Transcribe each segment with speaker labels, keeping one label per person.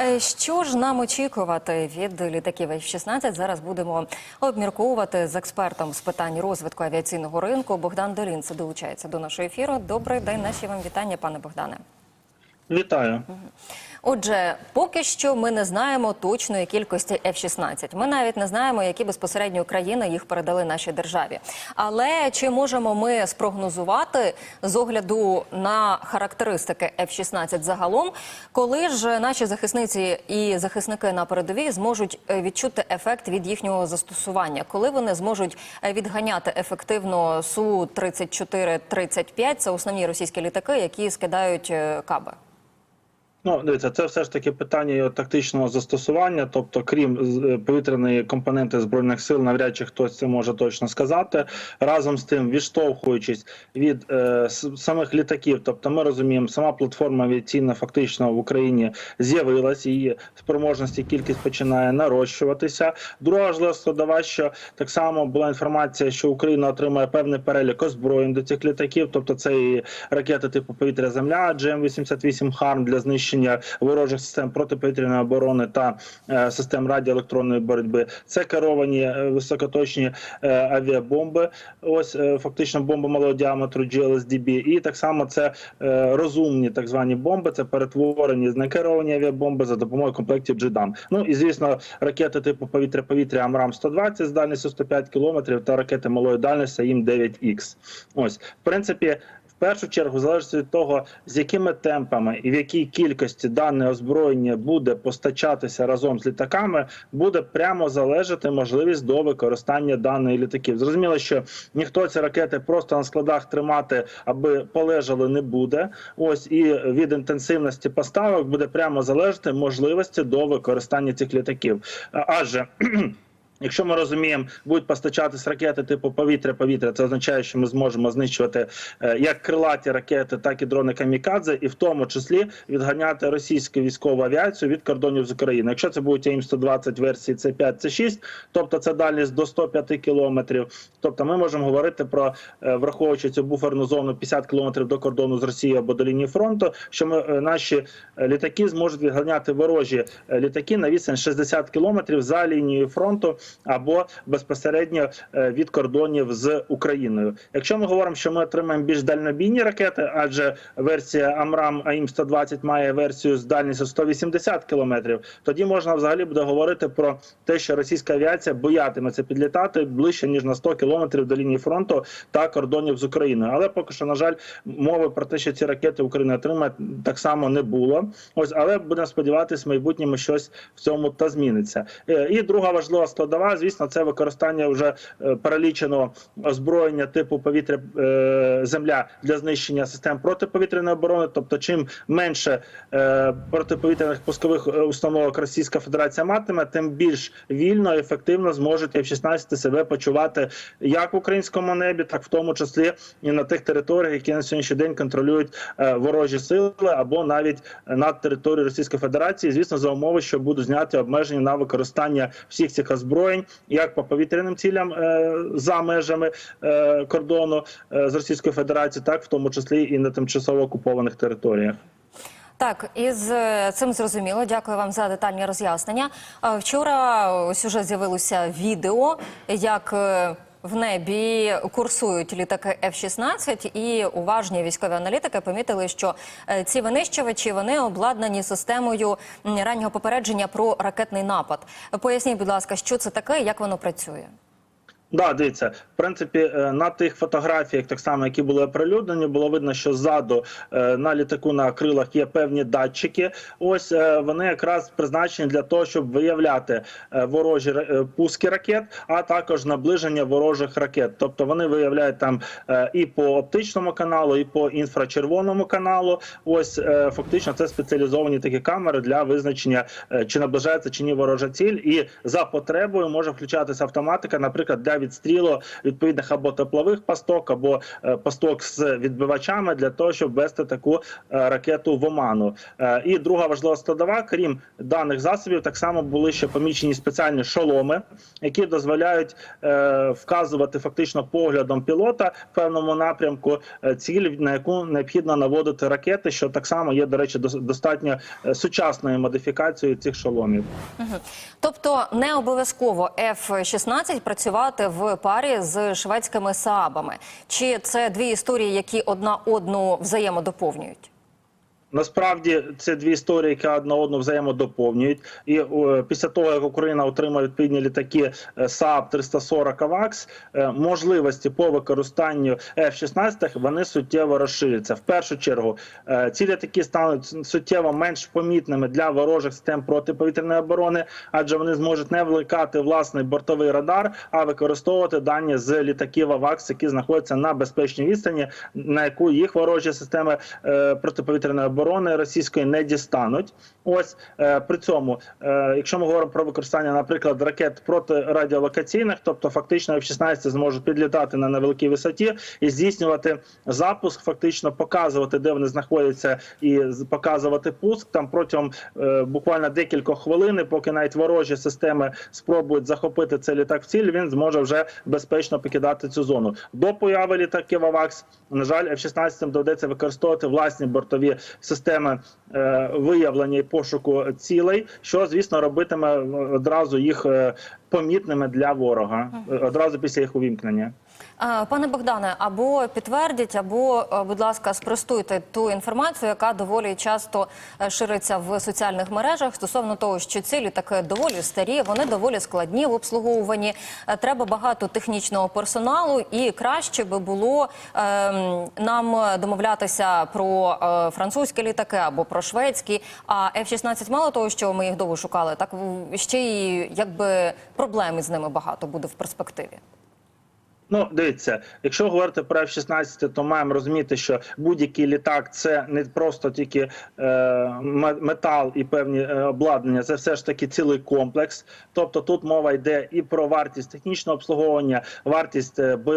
Speaker 1: Е, Що ж нам очікувати від літаків F-16? Зараз будемо обмірковувати з експертом з питань розвитку авіаційного ринку. Богдан Долінце долучається до нашого ефіру. Добрий день, наші вам вітання, пане Богдане.
Speaker 2: Вітаю.
Speaker 1: Отже, поки що ми не знаємо точної кількості F-16. Ми навіть не знаємо, які безпосередньо країни їх передали нашій державі. Але чи можемо ми спрогнозувати з огляду на характеристики F-16 загалом, коли ж наші захисниці і захисники на передовій зможуть е, відчути ефект від їхнього застосування, коли вони зможуть е, відганяти ефективно су 34 35 це основні російські літаки, які скидають е, каби.
Speaker 2: Ну, дивіться, це все ж таки питання його тактичного застосування. Тобто, крім е, повітряної компоненти збройних сил, навряд чи хтось це може точно сказати. Разом з тим, відштовхуючись від е, самих літаків, тобто ми розуміємо, сама платформа авіаційна фактично в Україні з'явилась, її спроможності кількість починає нарощуватися. Друга важлива складова, що так само була інформація, що Україна отримає певний перелік озброєнь до цих літаків, тобто це і ракети типу повітря Земля, GM-88 Харм для знищення ворожих систем протиповітряної оборони та е, систем радіоелектронної боротьби. Це керовані е, високоточні е, авіабомби. Ось фактично бомби малого діаметру GLSDB. І так само це розумні так звані бомби. Це перетворені некеровані авіабомби за допомогою комплектів GDAM. Ну і звісно, ракети типу повітря-повітря Амрам 120 з дальністю 105 км та ракети малої дальності АІМ 9Х. Ось в принципі. Першу чергу залежить від того, з якими темпами і в якій кількості дане озброєння буде постачатися разом з літаками, буде прямо залежати можливість до використання даної літаків. Зрозуміло, що ніхто ці ракети просто на складах тримати, аби полежали, не буде. Ось і від інтенсивності поставок буде прямо залежати можливості до використання цих літаків. Адже Якщо ми розуміємо, будуть постачатись ракети типу повітря-повітря, це означає, що ми зможемо знищувати е, як крилаті ракети, так і дрони камікадзе, і в тому числі відганяти російську військову авіацію від кордонів з України. Якщо це будуть АІМ 120 версії С 5 С 6 тобто це дальність до 105 кілометрів. Тобто, ми можемо говорити про е, враховуючи цю буферну зону 50 кілометрів до кордону з Росією або до лінії фронту, що ми е, наші літаки зможуть відганяти ворожі літаки на відстань 60 кілометрів за лінією фронту або безпосередньо е, від кордонів з Україною. Якщо ми говоримо, що ми отримаємо більш дальнобійні ракети, адже версія Амрам АІМ 120 має версію з дальністю 180 кілометрів, тоді можна взагалі буде говорити про те, що російська авіація боятиметься підлітати ближче ніж на 100 кілометрів до лінії фронту та кордонів з Україною. Але поки що, на жаль, мови про те, що ці ракети Україна отримає, так само не було. Ось, але будемо сподіватися, в майбутньому щось в цьому та зміниться. Е, І друга важлива складова, звісно, це використання вже е, переліченого озброєння типу повітря е, земля для знищення систем протиповітряної оборони. Тобто, чим менше е, протиповітряних пускових установок Російська Федерація матиме, тим більш вільно і ефективно зможуть F-16 себе почувати як в українському небі, так в тому числі і на тих територіях, які на сьогоднішній день контролюють ворожі сили, або навіть над територією Російської Федерації, звісно, за умови, що будуть зняті обмеження на використання всіх цих озброєнь, як по повітряним цілям е, за межами е, кордону е, з Російською Федерацією, так в тому числі і на тимчасово окупованих територіях.
Speaker 1: Так, із цим зрозуміло. Дякую вам за детальні роз'яснення. Вчора ось уже з'явилося відео, як в небі курсують літаки F-16, і уважні військові аналітики помітили, що е, ці винищувачі вони обладнані системою раннього попередження про ракетний напад. Поясніть, будь ласка, що це таке і як воно працює?
Speaker 2: Да, дивіться, в принципі, е, на тих фотографіях, так само, які були оприлюднені, було видно, що ззаду е, на літаку на крилах є певні датчики. Ось е, вони якраз призначені для того, щоб виявляти ворожі пуски ракет, а також наближення ворожих ракет. Тобто вони виявляють там і по оптичному каналу, і по інфрачервоному каналу. Ось фактично це спеціалізовані такі камери для визначення, чи наближається чи ні ворожа ціль, і за потребою може включатися автоматика, наприклад, для для відстрілу відповідних або теплових пасток, або е, пасток з відбивачами для того, щоб вести таку е, ракету в оману. Е, І друга важлива складова, крім даних засобів, так само були ще помічені спеціальні шоломи, які дозволяють вказувати фактично поглядом пілота в певному напрямку ціль, на яку необхідно наводити ракети, що так само є, до речі, дос- достатньо сучасною модифікацією цих шоломів.
Speaker 1: Тобто не обов'язково F-16 працювати в парі з шведськими Саабами. Чи це дві історії, які одна одну взаємодоповнюють?
Speaker 2: Насправді це дві історії, які одна одну взаємодоповнюють. І е, після того, як Україна отримає відповідні літаки Saab 340 AVAX, е, можливості по використанню F-16 вони суттєво розширяться. В першу чергу е, ці літаки стануть суттєво менш помітними для ворожих систем протиповітряної оборони, адже вони зможуть не вмикати власний бортовий радар, а використовувати дані з літаків AVAX, які знаходяться на безпечній відстані, на яку їх ворожі системи е, протиповітряної оборони російської не дістануть. Ось е, при цьому, е, якщо ми говоримо про використання, наприклад, ракет протирадіолокаційних, тобто фактично F-16 зможуть підлітати на невеликій висоті і здійснювати запуск, фактично показувати, де вони знаходяться, і показувати пуск там протягом е, буквально декількох хвилин, поки навіть ворожі системи спробують захопити цей літак в ціль, він зможе вже безпечно покидати цю зону. До появи літаків АВАКС, на жаль, F-16 доведеться використовувати власні бортові системи е, виявлення і пошуку цілей, що звісно робитиме одразу їх е, помітними для ворога е, одразу після їх увімкнення.
Speaker 1: Пане Богдане, або підтвердіть, або, будь ласка, спростуйте ту інформацію, яка доволі часто шириться в соціальних мережах стосовно того, що ці літаки доволі старі, вони доволі складні в обслуговуванні. Треба багато технічного персоналу, і краще би було ем, нам домовлятися про е, французькі літаки або про шведські. А F-16 мало того, що ми їх довго шукали, так ще й якби проблеми з ними багато буде в перспективі.
Speaker 2: Ну, дивіться, якщо говорити про F-16, то маємо розуміти, що будь-який літак це не просто тільки е, метал і певні е, обладнання, це все ж таки цілий комплекс. Тобто тут мова йде і про вартість технічного обслуговування, вартість е, е,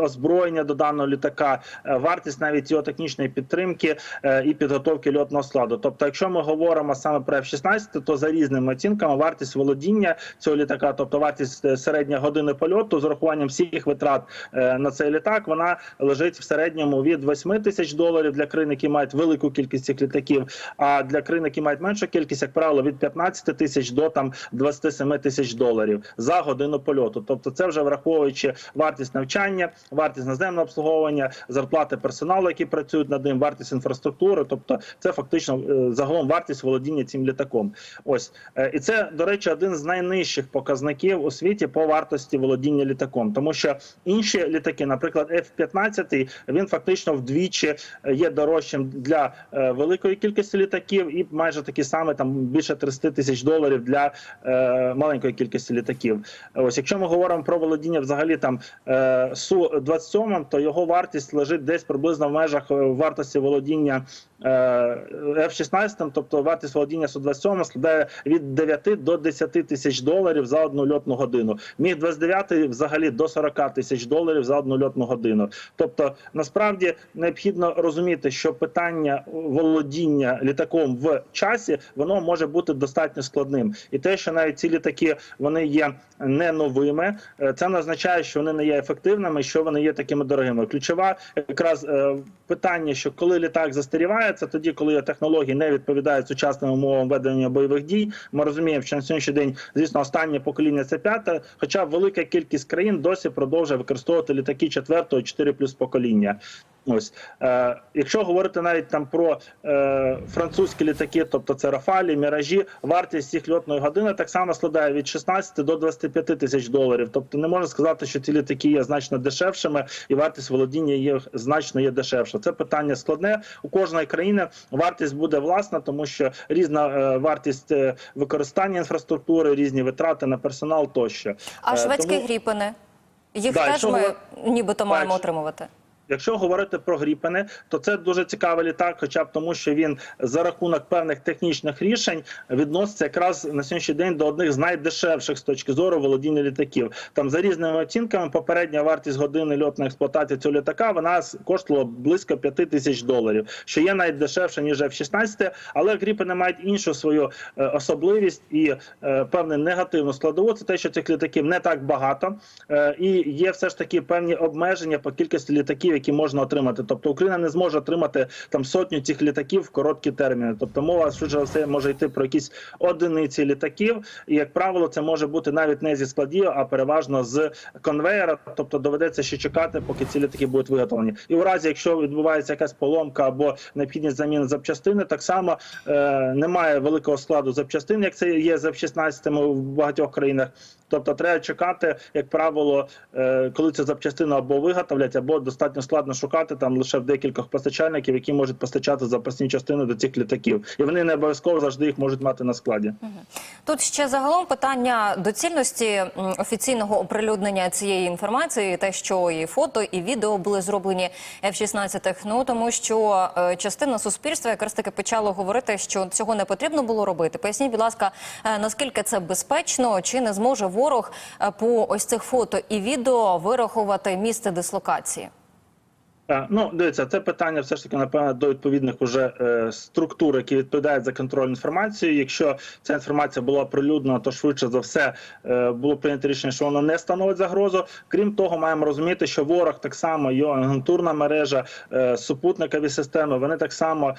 Speaker 2: озброєння до даного літака, е, вартість навіть його технічної підтримки е, і підготовки льотного складу. Тобто, якщо ми говоримо саме про F-16, то за різними оцінками вартість володіння цього літака, тобто вартість е, середня години польоту з урахуванням всіх витрат е, на цей літак, вона лежить в середньому від 8 тисяч доларів для країн, які мають велику кількість цих літаків. А для країн, які мають меншу кількість, як правило, від 15 тисяч до там 27 тисяч доларів за годину польоту. Тобто, це вже враховуючи вартість навчання, вартість наземного обслуговування, зарплати персоналу, які працюють над ним, вартість інфраструктури. Тобто, це фактично е, загалом вартість володіння цим літаком. Ось Е, і це, до речі, один з найнижчих показників у світі по вартості володіння літаком, тому що інші літаки, наприклад, F-15, він фактично вдвічі е, є дорожчим для е, великої кількості літаків, і майже такі самі там більше 30 тисяч доларів для е, маленької кількості літаків. Ось якщо ми говоримо про володіння взагалі там е, су 27 то його вартість лежить десь приблизно в межах е, вартості володіння е, F-16, тобто вартість володіння Су-27 складає від 9 до 10 тисяч доларів за одну льотну годину. Міг 29 взагалі до 40 тисяч доларів за одну льотну годину. Тобто, насправді необхідно розуміти, що питання володіння літаком в часі воно може бути достатньо складним, і те, що навіть ці літаки вони є не новими, е, це не означає, що вони не є ефективними, що вони є такими дорогими. Ключова якраз е, питання, що коли літак застаріває, тоді, коли технології не відповідають сучасним умовам ведення бойових дій. Ми розуміємо, що на сьогоднішній день, звісно, останнє покоління це п'яте, хоча велика кількість країн досі продовжує використовувати літаки четвертого, 4 плюс покоління. Ось е, якщо говорити навіть там про е, французькі літаки, тобто це Рафалі, Міражі, вартість їх льотної години так само складає від 16 до 25 тисяч доларів. Тобто не можна сказати, що ці літаки є значно дешевшими, і вартість володіння їх значно є дешевша. Це питання складне. У кожної країни вартість буде власна, тому що різна е, вартість е, використання інфраструктури, різні витрати на персонал тощо.
Speaker 1: А
Speaker 2: Е,
Speaker 1: шведські
Speaker 2: тому-
Speaker 1: гріпини? Їх
Speaker 2: Да,
Speaker 1: теж ми нібито маємо
Speaker 2: якщо-
Speaker 1: отримувати.
Speaker 2: Якщо говорити про Гріпени, то це дуже цікавий літак, хоча б тому, що він за рахунок певних технічних рішень відноситься якраз на сьогоднішній день до одних з найдешевших з точки зору володіння літаків. Там за різними оцінками, попередня вартість години льотної експлуатації цього літака вона коштувала близько 5 тисяч доларів, що є навіть дешевше ніж F-16, але Гріпени мають іншу свою е, особливість і е, певну негативну складову. Це те, що цих літаків не так багато, е, і є все ж таки певні обмеження по кількості літаків, які можна отримати. Тобто Україна не зможе отримати там сотню цих літаків в короткі терміни. Тобто мова швидше за все може йти про якісь одиниці літаків, і як правило, це може бути навіть не зі складів, а переважно з конвейера. Тобто доведеться ще чекати, поки ці літаки будуть виготовлені. І у разі, якщо відбувається якась поломка або необхідність заміни запчастини, так само е, немає великого складу запчастин, як це є з F-16 в багатьох країнах. Тобто треба чекати, як правило, е, коли ця запчастина або виготовлять, або достатньо складно шукати там лише в декількох постачальників, які можуть постачати запасні частини до цих літаків, і вони не обов'язково завжди їх можуть мати на складі.
Speaker 1: Тут ще загалом питання доцільності офіційного оприлюднення цієї інформації, те, що і фото, і відео були зроблені F-16. Ну тому що е, частина суспільства якраз таки почало говорити, що цього не потрібно було робити. Поясніть, будь ласка, е, наскільки це безпечно, чи не зможе ворог е, по ось цих фото і відео вирахувати місце дислокації?
Speaker 2: Е, Ну, дивіться, це питання все ж таки напевно до відповідних уже е, структур, які відповідають за контроль інформації. Якщо ця інформація була прилюднена, то швидше за все е, було прийнято рішення, що вона не становить загрозу. Крім того, маємо розуміти, що ворог так само його агентурна мережа, супутникові системи, вони так само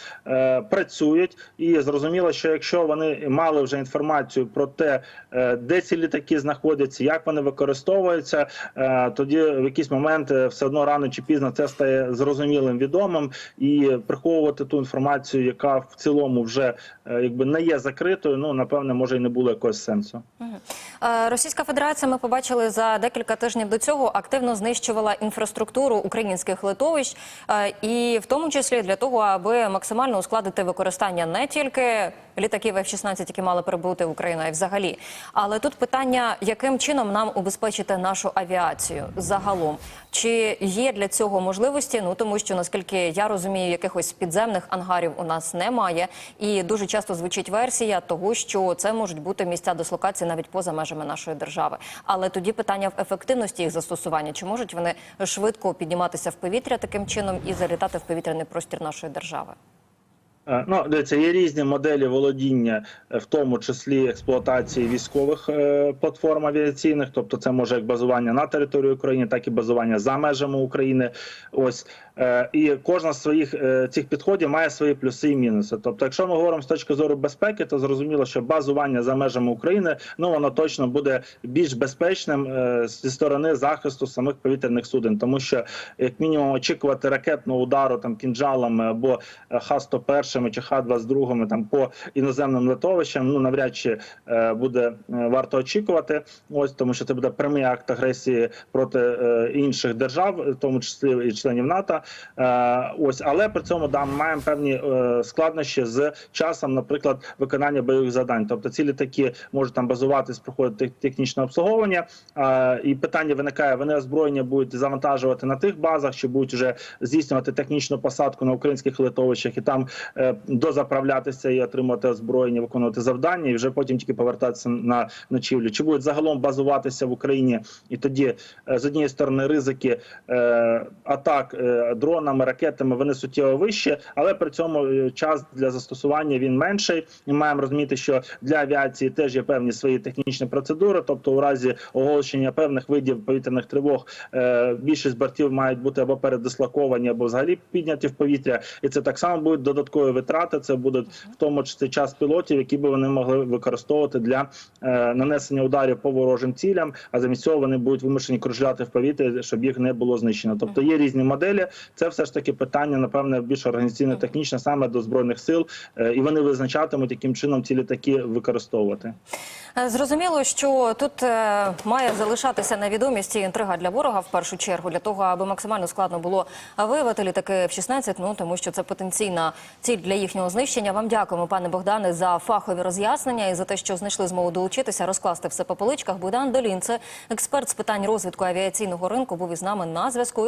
Speaker 2: працюють. І зрозуміло, що якщо вони мали вже інформацію про те, де ці літаки знаходяться, як вони використовуються, тоді в якийсь момент все одно рано чи пізно це стає зрозумілим відомим, і приховувати ту інформацію, яка в цілому вже е, якби не є закритою. Ну напевне, може і не було якогось сенсу.
Speaker 1: Е, Російська Федерація, ми побачили за декілька тижнів до цього, активно знищувала інфраструктуру українських литовищ, е, і в тому числі для того, аби максимально ускладити використання не тільки літаків F-16, які мали прибути в Україну, й взагалі. Але тут питання, яким чином нам убезпечити нашу авіацію загалом? Чи є для цього можливості? Ну тому що наскільки я розумію, якихось підземних ангарів у нас немає, і дуже часто звучить версія того, що це можуть бути місця дислокації навіть поза межами нашої держави. Але тоді питання в ефективності їх застосування: чи можуть вони швидко підніматися в повітря таким чином і залітати в повітряний простір нашої держави?
Speaker 2: Е, Ну, дивіться, є різні моделі володіння, е, в тому числі експлуатації військових е, платформ авіаційних, тобто це може як базування на території України, так і базування за межами України. Ось і кожна з своїх е, цих підходів має свої плюси і мінуси. Тобто, якщо ми говоримо з точки зору безпеки, то зрозуміло, що базування за межами України ну воно точно буде більш безпечним е, зі сторони захисту самих повітряних суден, тому що як мінімум очікувати ракетного удару там кінжалами або е, Х-101 чи Х-22 там по іноземним литовищам, ну навряд чи е, буде е, варто очікувати. Ось тому, що це буде прямий акт агресії проти е, інших держав, в тому числі і членів НАТО. Е, ось, але при цьому да, маємо певні е, складнощі з часом, наприклад, виконання бойових завдань. Тобто ці літаки можуть там базуватись, проходити технічне обслуговування. Е, і питання виникає: вони озброєння будуть завантажувати на тих базах, чи будуть вже здійснювати технічну посадку на українських литовищах і там дозаправлятися і отримати озброєння, виконувати завдання, і вже потім тільки повертатися на ночівлю. Чи будуть загалом базуватися в Україні, і тоді з однієї сторони ризики атак дронами, ракетами вони суттєво вищі, але при цьому е, час для застосування він менший. І маємо розуміти, що для авіації теж є певні свої технічні процедури. Тобто, у разі оголошення певних видів повітряних тривог е, більшість бортів мають бути або передислоковані, або взагалі підняті в повітря, і це так само будуть додаткові витрати. Це будуть в тому числі час пілотів, які би вони могли використовувати для е, нанесення ударів по ворожим цілям. А замість цього вони будуть вимушені кружляти в повітрі, щоб їх не було знищено. Тобто є різні моделі. Це все ж таки питання, напевне, більш організаційно-технічне саме до збройних сил, е, і вони визначатимуть, яким чином ці літаки використовувати.
Speaker 1: Е, Зрозуміло, що тут е, має залишатися невідомість і інтрига для ворога в першу чергу, для того, аби максимально складно було виявити літаки F-16, ну тому що це потенційна ціль для їхнього знищення. Вам дякуємо, пане Богдане, за фахові роз'яснення і за те, що знайшли змогу долучитися, розкласти все по поличках. Богдан Долін, це експерт з питань розвитку авіаційного ринку, був із нами на зв'язку.